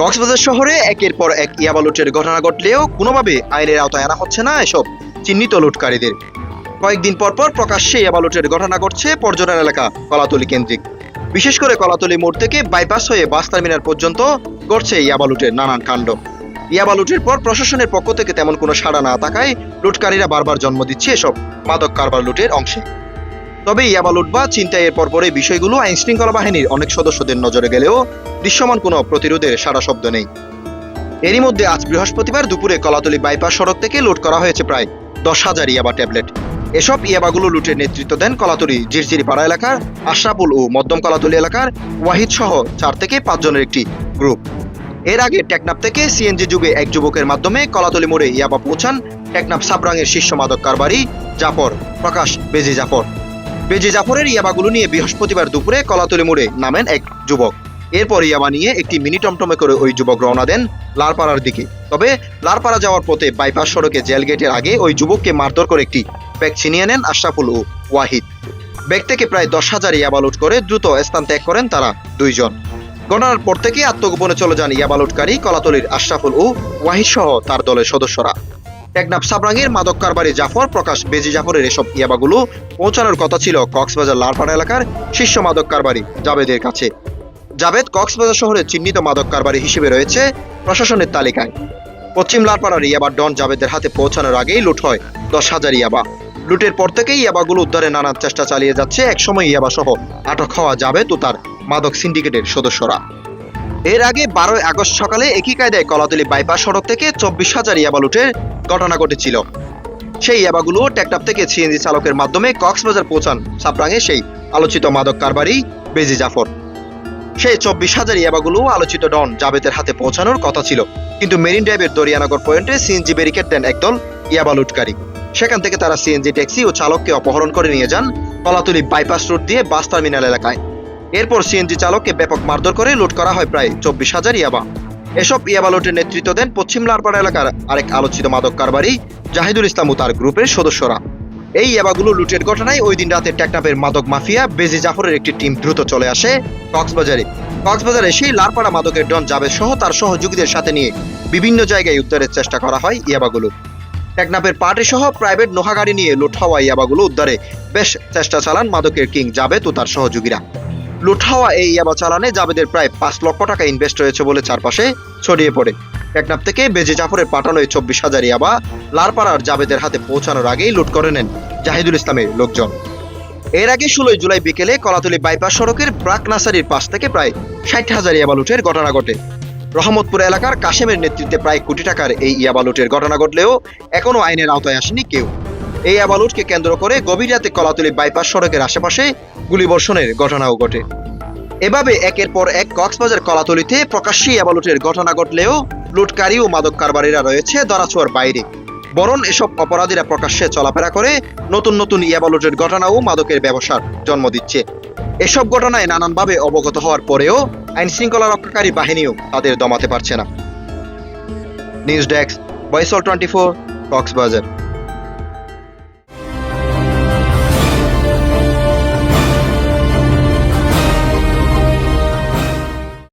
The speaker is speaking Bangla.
কক্সবাজার শহরে একের পর এক ইয়াবা লুটের ঘটনা ঘটলেও কোনোভাবে আইনের আওতায় আনা হচ্ছে না এসব চিহ্নিত লুটকারীদের। কয়েকদিন পর পর প্রকাশ্যে ইয়াবা লুটের ঘটনা ঘটছে পর্যটন এলাকা কলাতলি কেন্দ্রিক। বিশেষ করে কলাতলি মোড় থেকে বাইপাস হয়ে বাস টার্মিনাল পর্যন্ত ঘটছে ইয়াবা লুটের নানান কাণ্ড। ইয়াবা লুটের পর প্রশাসনের পক্ষ থেকে তেমন কোনো সাড়া না থাকায় লুটকারীরা বারবার জন্ম দিচ্ছে এসব মাদক কারবার লুটের অংশে। তবে ইয়াবা লুট বা চিন্তায়ের পরপরে বিষয়গুলো আইন শৃঙ্খলা বাহিনীর অনেক সদস্যদের নজরে গেলেও দৃশ্যমান কোনো প্রতিরোধের সারা শব্দ নেই। এরই মধ্যে আজ বৃহস্পতিবার দুপুরে কলাতলি বাইপাস সড়ক থেকে লুট করা হয়েছে প্রায় দশ হাজার ইয়াবা ট্যাবলেট। এসব ইয়াবাগুলো লুটের নেতৃত্ব দেন কলাতলি জিরজিরি পাড়া এলাকার, আশরাফুল ও মধ্যম কলাতলি এলাকার ওয়াহিদ সহ চার থেকে পাঁচজনের একটি গ্রুপ। এর আগে টেকনাফ থেকে সিএনজি যুগে এক যুবকের মাধ্যমে কলাতলি মোড়ে ইয়াবা পৌঁছান টেকনাফ সাবরাঙের শীর্ষ মাদক কারবারি জাফর, প্রকাশ বেজি জাফর। বেজি জাফরের ইয়াবাগুলো নিয়ে বৃহস্পতিবার দুপুরে কলাতলি মোড়ে নামেন এক যুবক। এরপর ইয়াবা নিয়ে একটি মিনি টমটমে করে ওই যুবক রওনা দেন লারপাড়ার দিকে। তবে লারপাড়া যাওয়ার পথে বাইপাস সড়কে জেল গেটের আগে ওই যুবককে মারধর করে একটি ব্যাগ ছিনিয়ে নেন আশরাফুল ও ওয়াহিদ। ব্যাগ থেকে প্রায় দশ হাজার ইয়াবা লুট করে দ্রুত স্থান ত্যাগ করেন তারা দুইজন। ঘটনার পর থেকে আত্মগোপনে চলে যান ইয়াবা লুটকারী কলাতলির আশরাফুল ও ওয়াহিদ সহ তার দলের সদস্যরা। টেকনাফ সাবরাঙ্গের মাদক কারবারি জাফর প্রকাশ বেজি জাফরের এসব ইয়াবাগুলো পৌঁছানোর কথা ছিল কক্সবাজার লারপাড়া এলাকার শীর্ষ মাদক কারবারি জাবেদের কাছে। জাবেদ কক্সবাজার শহরে চিহ্নিত মাদক কারবারি হিসেবে রয়েছে প্রশাসনের তালিকায়। পশ্চিম লারপাড়ার ইয়াবা ডন জাবেদের হাতে পৌঁছানোর আগেই লুট হয় দশ হাজার ইয়াবা। লুটের পর থেকেই ইয়াবাগুলো উদ্ধারে নানান চেষ্টা চালিয়ে যাচ্ছে একসময় ইয়াবা সহ আটক হওয়া জাবেদ ও তার মাদক সিন্ডিকেটের সদস্যরা। এর আগে বারোই আগস্ট সকালে একই কায়দায় কলাতলি বাইপাস সড়ক থেকে চব্বিশ হাজার ইয়াবা লুটের ঘটনা ঘটেছিল। সেই ইয়াবাগুলো টেকটাপ থেকে সিএনজি চালকের মাধ্যমে কক্সবাজার পৌঁছান সাবরাঙে সেই আলোচিত মাদক কারবারি বেজি জাফর। সেই চব্বিশ হাজার ইয়াবাগুলো আলোচিত ডন জাবেদের হাতে পৌঁছানোর কথা ছিল। কিন্তু মেরিন ড্রাইভের দরিয়ানগর পয়েন্টে সিএনজি ব্যারিকেড দেন একদল ইয়াবা লুটকারী। সেখান থেকে তারা সিএনজি ট্যাক্সি ও চালককে অপহরণ করে নিয়ে যান কলাতুলি বাইপাস রোড দিয়ে বাস টার্মিনাল এলাকায়। এরপর সিএনজি চালককে ব্যাপক মারধর করে লুট করা হয় প্রায় চব্বিশ হাজার ইয়াবা। এসব ইয়াবা লুটের নেতৃত্ব দেন পশ্চিম লারপাড়া এলাকার আরেক আলোচিত মাদক কারবারি জাহিদুল ইসলাম ও তার গ্রুপের সদস্যরা। এই ইয়াবাগুলো লুটের ঘটনায় ওই দিন রাতে টেকনাফের মাদক মাফিয়া বেজি জাফরের একটি টিম দ্রুত চলে আসে কক্সবাজারে। কক্সবাজারে সেই লারপাড়া মাদকের ডন জাবেদ সহ তার সহযোগীদের সাথে নিয়ে বিভিন্ন জায়গায় উদ্ধারের চেষ্টা করা হয় ইয়াবাগুলো। টেকনাফের পার্টি সহ প্রাইভেট নোহা গাড়ি নিয়ে লুট হওয়া ইয়াবাগুলো উদ্ধারে বেশ চেষ্টা চালান মাদকের কিং জাবেদ ও তার সহযোগীরা। লুট হওয়া এই ইয়াবা চালানে জাবেদের প্রায় পাঁচ লক্ষ টাকা ইনভেস্ট হয়েছে বলে চারপাশে ছড়িয়ে পড়ে। টেকনাফ থেকে বেজে জাফরের পাঠানো এই চব্বিশ হাজার ইয়াবা লারপাড়ার জাবেদের হাতে পৌঁছানোর আগেই লুট করে নেন জাহিদুল ইসলামের লোকজন। এর আগে ষোলোই জুলাই বিকেলে কলাতলি বাইপাস সড়কের ব্রাক নাসারির পাশ থেকে প্রায় ষাট হাজার ইয়াবা লুটের ঘটনা ঘটে। রহমতপুর এলাকার কাশেমের নেতৃত্বে প্রায় কোটি টাকার এই ইয়াবা লুটের ঘটনা ঘটলেও এখনও আইনের আওতায় আসেনি কেউ। এই ইয়াবা লুটকে কেন্দ্র করে গভীর রাতে কলাতলি বাইপাস সড়কের আশেপাশে গুলিবর্ষণের ঘটনাও ঘটে। এভাবে একের পর এক কক্সবাজার কলাতলিতে প্রকাশ্যে ইয়াবা লুটের ঘটনা ঘটলেও লুটকারী ও মাদক কারবারিরা রয়েছে দরাছোয়ার বাইরে। বরং এসব অপরাধীরা প্রকাশ্যে চলাফেরা করে নতুন নতুন ইয়াবা লুটের ঘটনা ও মাদকের ব্যবসার জন্ম দিচ্ছে। এসব ঘটনায় নানানভাবে অবগত হওয়ার পরেও আইন শৃঙ্খলা রক্ষাকারী বাহিনীও তাদের দমাতে পারছে না। নিউজ ডেস্ক বয়সল টোয়েন্টি ফোর, কক্সবাজার।